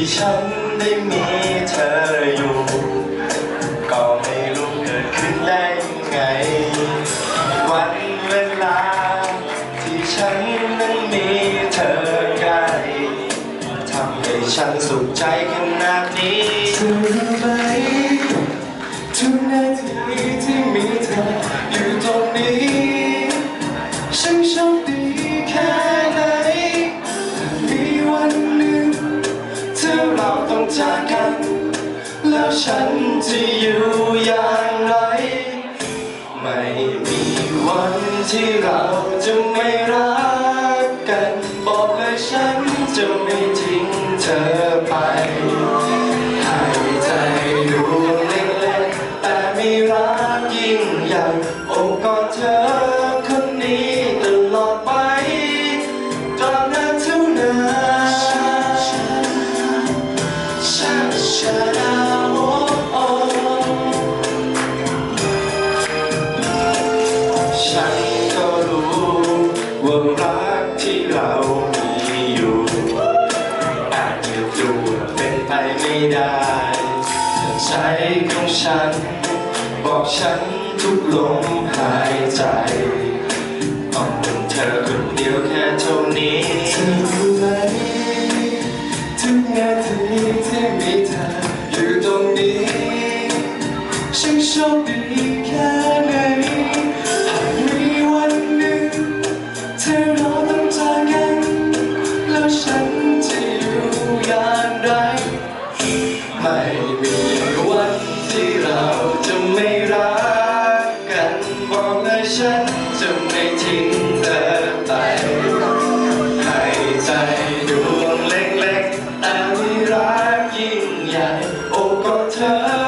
ที่ฉันได้มีเธออยู่ ก็ไม่รู้เกิดขึ้นได้ยังไง วันเวลา ที่ฉันนั้นมีเธอใกล้ทำให้ฉันสุขใจขนาดนี้เธอรู้ไหมทุกนาที จากกัน แล้วฉันจะอยู่อย่างไร ไม่มีวันที่เรา ไปไม่ได้ใจของฉัน บอกฉันทุกลมหายใจต้องเป็นเธอคนเดียวแค่เท่านี้เธอรู้ไหมทุกนาที ไม่มีวันที่เราจะไม่รักกันบอกเลยฉันจะไม่ทิ้งเธอไป ให้ใจดวงเล็กๆแต่มีรักยิ่งใหญ่โอ้ก็เธอ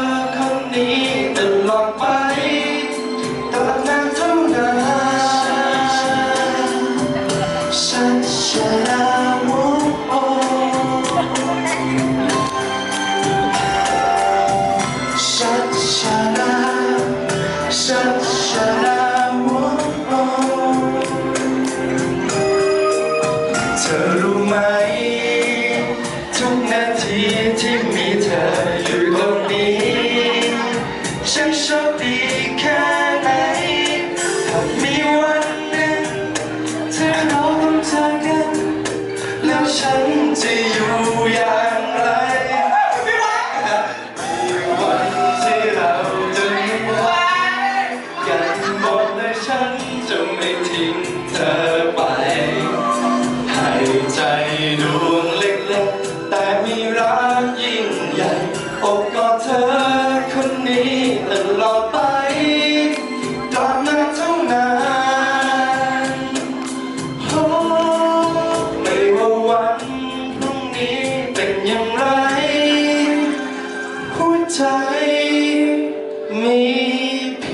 ฉัน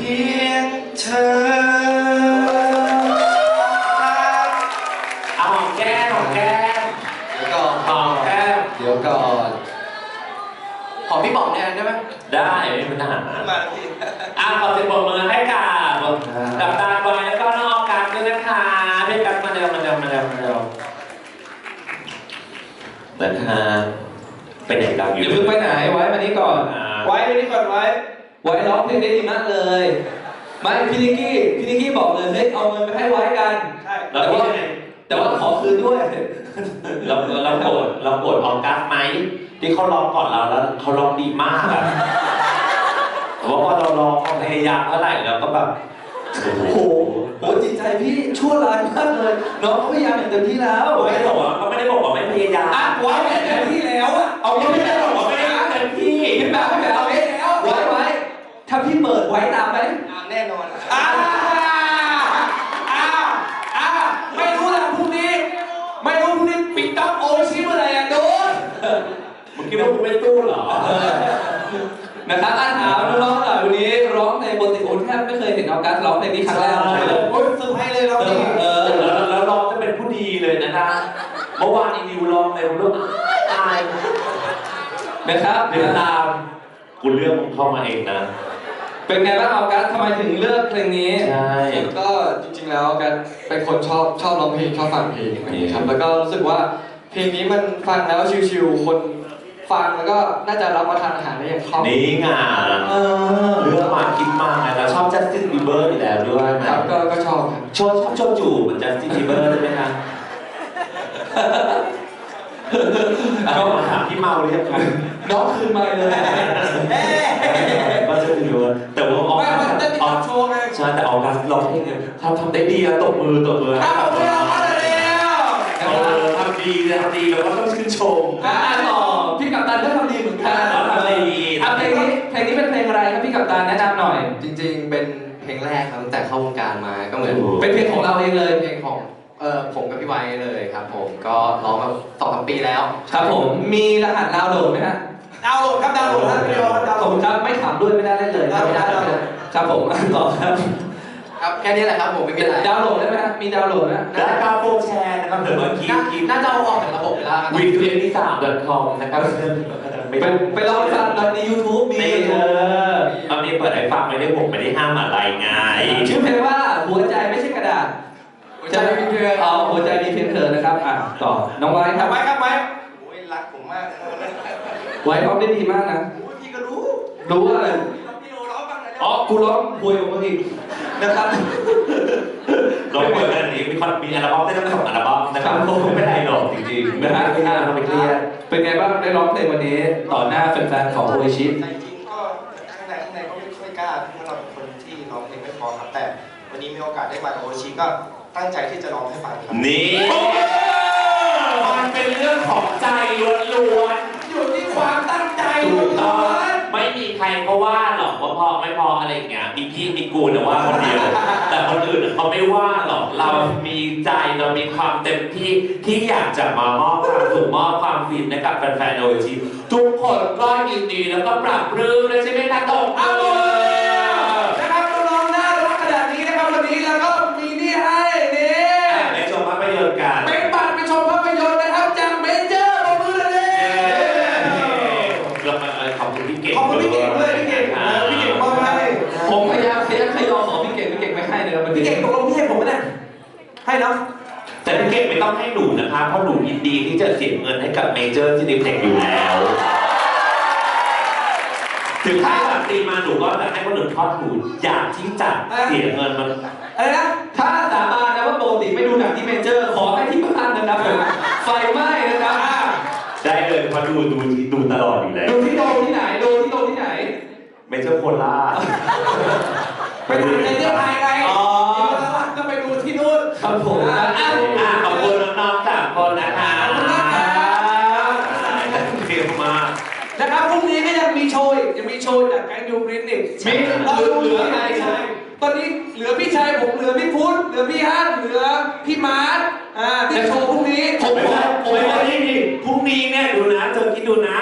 พียงเธอเอาหอมแก้มหอมแก้มเดี๋ยวก่อนหอมแก้มเดี๋ยวก่อนขอพี่บอกแนนได้ไหมได้ไม่มีปัญหามาพี่อะขอเสียงปรบมือให้กับกับตาบอยแล้วก็น้องออกัสด้วยนะคะพี่กัสมาเร็วมาเร็วมาเร็วมาเร็วนะคะไปไหนกันออย่อยู่าเพิ่งไปไหนไว้มานี่ก่อนไว้ไปนี่ก่อนไว้ ไว้ร้องเพลงได้ดีมากเลยไม่พี่นิกกี้พี่นิกกี้บอกเลยเฮ้ยเอาเงินไปให้ไว้กัน ใช่แล้วพี่จะไหนแต่ว่าขอคืนด้วยเราเราโกรธเราโกรธออกัสไหมที่เขาร้องก่อนเราแล้วเขาร้องดีมากอะแต่ว่าพอเราร้องพยายามเท่าไหร่เราก็แบบโอ้โอ้โหโหโหจิตใจพี่ชั่วร้ายมากเลยน้องเขาพยายามอย่างเต็มที่แล้วไม่ได้บอกว่าเขาไม่ได้บอกว่าไม่พยายามอะไว้เต็มที่แล้วอะเอาเขาไม่ไม่ได้ได้บบออก พี่เปิดไว้ตามไหมแน่นอน อ่าอ่าอ่าไม่รู้ละพรุ่งนี้ ไม่รู้พรุ่งนี้ปิดต๊อกโอชิเมื่อไหร่อะโดนมึงคิดว่ามึงไม่ตู้เหรอ นะครับอ่านถามน้องๆหน่อยวันนี้ร้องในปกติโอแทบไม่เคยเห็นออกัสร้องเพลงนี้ครั้งแรกเลยโอ้ยเซอร์ไพรส์เลยเราเอเนี่อยเออแล้วแล้วร้องจะเป็นผู้ดีเลยนะคะเมื่อวานอีนิวร้องเลยผมรู้อายนะครับเดี๋ยวตาม กูเลือกมึงเข้ามาเองนะ เป็นไงบ้างออกัสทำไมถึงเลือกเพลงนี้ ใช่ ก็จริงๆแล้วกันเป็นคนชอบชอบร้องเพลงชอบฟังเพลงอะไรอย่างเงี้ยครับแล้วก็รู้สึกว่าเพลงนี้มันฟังแล้วชิวๆคนฟังแล้วก็น่าจะรับประทานอาหารได้อย่างคล่องนี่ไงเออเรื่องมาคิดมากไงเราชอบจัสตินบีเบอร์อยู่แล้วด้วยไหมครับก็ก็ชอบครับ ชอบชอบชอบจูบเหมือนจัสตินบีเบอร์ใช่ไหมคะ ก็มาถามพี่เมาเรียกครับน้องคืนมาเลยก็จะเป็นอยู่แต่ว่าออกไม่ไม่ได้มีออกคำโชว์ไงใช่แต่ออกการร้องเพลงเนี่ยทำทำได้ดีอะตบมือตบมือครับผมเร็วมาเร็วเออทำดีนะทำดีแล้วก็ต้องชื่นชมอ่าต่อพี่กัปตันก็ทำดีเหมือนกันทำดีอะเพลงนี้เพลงนี้เป็นเพลงอะไรครับพี่กัปตันแนะนำหน่อย จริง ๆ เป็นเพลงแรกครับตั้งแต่เข้าวงการมาก็เหมือนเป็นเพลงของเราเองเลยเพลงของเออผมกับพี่ไว้เลยครับ ผมก็ร้องมาสองสามปีแล้ว ครับผมมีรหัสดาวน์โหลดไหมฮะดาวน์โหลดครับดาวน์โหลดครับพี่โอครับดาวน์โหลผมดครับไม่ถามด้วยไม่ได้เล่นเลยครับไม่ได้เลย ครับผมอะต่อครับครับแค่นี้แหละครับผมไม่มีอะไรดาวน์โหลดได้ไหมฮะมีดาวน์โหลดไหมฮะและการโปรแชร์นะครับเดี๋ยวมาคิดน่าคิดน่าจะเอาออกจากระบบไปแล้วครับวีทูเอ็นที่สามดอทคอมนะครับไม่ไปต้องไปลองฟังกันใน YouTube มีไม่เออเอานี้เปิดให้ฟังไม่ได้ผมไม่ได้ห้ามอะไรไง ชื่อเพลงว่าหัวใจไม่ใช่กระดาษ หัวใจไม่มีเพื่อนอ๋อหัวใจมีเพียงเธอนะครับอะต่อน้องไว้ครับไว้ครับไว้โอ้ยรักผมมากนะไว้ร้องได้ดีมากนะโอ้ยพี่ก็รู้รู้ว่าอะไรพี่โอร้องบ้างนะอ๋อกูร้องหวยของมึงอีกนะครับลองเปิดกันนี้มีคอนมีอัลบั้มได้ทั้งสองอัลบั้มนะครับผมไม่เป็นไรหรอกจริงๆนะฮะไม่น่าทำไปเครียดเป็นไงบ้างได้ร้องเพลงวันนี้ต่อหน้าแฟนๆของโอชิแต่จริงๆก็ข้างในข้างในก็ไม่ค่อยกล้าเพราะเราเป็นคนที่ร้องเพลงไม่พอครับแต่วันนี้มีโอกาสได้มากับโอชิก็ ตั้งใจที่จะร้องให้ฟังครับ นี่มันเป็นเรื่องของใจล้วนอยู่ที่ความตั้งใจๆถูกต้องไม่มีใครก็ว่าหรอกว่าพอไม่พออะไรอย่างเงี้ยมีพี่มีกูนะว่าคนเดียว แต่คนอื่นเขาไม่ว่าหรอกเรามีใจเรามีความเต็มที่ที่อยากจะมามอบความสุขมอบความฟินให้กับแฟนๆโดยทีทุกคนก็ยินดีแล้วก็ปรับปรื้มเลยใช่ไหมคะตกเอาเลยนะครับน้องๆน่ารักขนาดนี้นะครับวันนี้แล้วก็มีนี่ให้นี่ใน ชมภาพยนตร์กัน เป็นบัตรไปชมภาพยนตร์นะครับจากเมเจอร์ปรบมือเลยเรามาขอบคุณพี่เก่งขอบคุณพี่เก่งด้วยพี่เก่งเออพี่เก่งมอบให้ผมพยายามพยายามขยอขอพี่เก่งพี่เก่งไม่ให้นะครับวันพี่นี้เก่งตกลงพี่ให้ผมไหมเนี่ยให้เนาะแต่พี่เก่งไม่ต้องให้หนูนะคะเพราะหนูยินดีที่จะเสียเงินให้กับเมเจอร์ที่ดิเพล็กอยู่แล้ว ถึงถ้าแบบตีมาหนูก็จะให้คนอื่นทอดหนูอยากที่จะเสียเงินมันอะไรนะถ้าสาบานนะว่าปกติไม่ดูหนังที่เมเจอร์ ขอให้ที่บ้านนะครับผมไฟไหม้นะครับอะได้เลยเพราะดูดูดูตลอดอยู่แล้วดูที่โดมที่ไหนดูที่โดมที่ไหนเมเจอร์โคราชไปดูในเรื่องไทยไงอ๋อแล้วอะก็ไปดูที่นู่นครับผม นะครับพรุ่งนี้ก็ยังมีโชว์อีกยังมีโชว์จากแกงยูคลินิกมีเราเหลือใครใช่ตอนนี้เหลือพี่ชายผมเหลือพี่พุทธเหลือพี่ฮันเหลือพี่มาร์ทอ่าที่โชว์พรุ่งนี้ผมผมผมไม่ได้พรุ่งนี้เนี่ยดูนะเธอคิดดูนะ